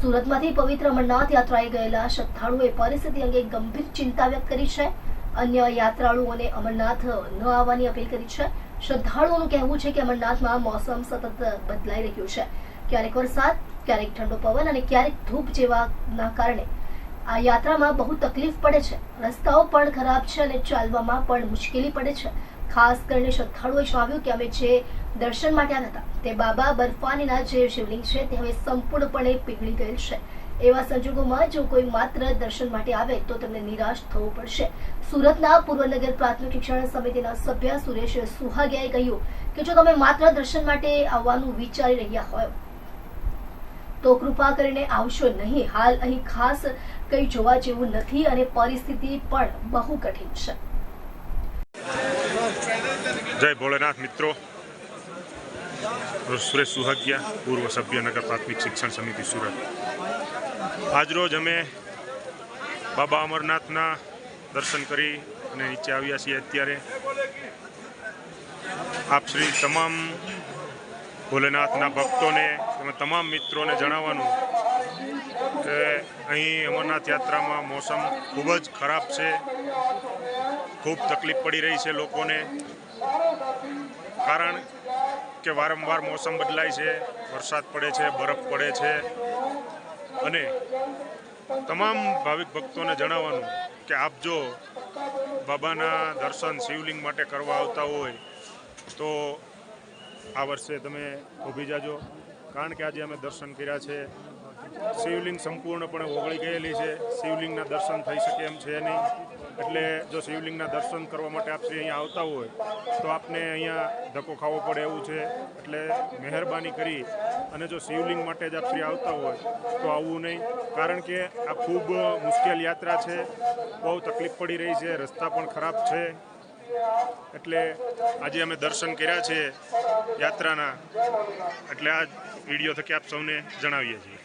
સુરતમાંથી પવિત્ર અમરનાથ યાત્રાએ ગયેલા શ્રદ્ધાળુઓએ પરિસ્થિતિ અંગે ગંભીર ચિંતા વ્યક્ત કરી છે. અન્ય યાત્રાળુઓને અમરનાથ ન આવવાની અપીલ કરી છે. શ્રદ્ધાળુઓનું કહેવું છે કે અમરનાથમાં મોસમ સતત બદલાઈ રહ્યું છે. ક્યારેક વરસાદ, ક્યારેક ઠંડો પવન અને ક્યારેક ધૂપ જેવાના કારણે આ યાત્રામાં બહુ તકલીફ પડે છે. રસ્તાઓ પણ ખરાબ છે અને ચાલવામાં પણ મુશ્કેલી પડે છે. ખાસ કરીને શ્રદ્ધાળુઓએ જણાવ્યું કે અમે જે દર્શન માટે આવ્યા હતા, તે બાબા બર્ફાનીના જે શિવલિંગ છે તે હવે સંપૂર્ણપણે પીગળી ગયેલ છે. એવા સંજોગોમાં જો કોઈ માત્ર દર્શન માટે આવે તો તેમને નિરાશ થવું પડશે. સુરતના પૂર્વનગર પ્રાથમિક શિક્ષણ સમિતિના સભ્ય સુરેશ સુહાગિયાએ કહ્યું કે જો તમે માત્ર દર્શન માટે આવવાનું વિચારી રહ્યા હોય, તો કૃપા કરીને આવશો નહીં. હાલ અહીં ખાસ કંઈ જોવા જેવું નથી અને પરિસ્થિતિ પણ બહુ કઠિન છે. જય ભોલેનાથ મિત્રો. સુરેશ સુહાગિયા, પૂર્વ સભ્યનગર પ્રાથમિક શિક્ષણ સમિતિ સુરત. આજરોજ અમે બાબા અમરનાથના દર્શન કરી અને નીચે આવ્યા છીએ અત્યારે. આપ શ્રી તમામ ભોલેનાથના ભક્તોને અને તમામ મિત્રોને જણાવવાનું કે અહીં અમરનાથ યાત્રામાં મોસમ ખૂબ જ ખરાબ છે. ખૂબ તકલીફ પડી રહી છે લોકોને. કારણ કે વારંવાર મોસમ બદલાય છે, વરસાદ પડે છે, બરફ પડે છે. અને તમામ ભાવિક ભક્તોને જણાવવાનું કે આપ જો બાબાના દર્શન શિવલિંગ માટે કરવા આવતા હોય, તો આ વર્ષે તમે ઊભી જાજો. કારણ કે આજે અમે દર્શન કર્યા છે. શિવલિંગ સંપૂર્ણપણે ઓગળી ગયેલી છે. શિવલિંગના દર્શન થઈ શકે એમ છે નહીં. એટલે જો શિવલિંગના દર્શન કરવા માટે આપ શ્રી અહીંયા આવતા હોય, તો આપને અહીંયા ધક્કો ખાવો પડે એવું છે. એટલે મહેરબાની કરી અને જો શિવલિંગ માટે જ આપ શ્રી આવતા હોય, તો આવવું નહીં. કારણ કે આ ખૂબ મુશ્કેલ યાત્રા છે. બહુ તકલીફ પડી રહી છે. રસ્તા પણ ખરાબ છે. એટલે આજે અમે દર્શન કર્યા છે યાત્રાના. એટલે આ વીડિયો થકી આપ સૌને જણાવીએ છીએ.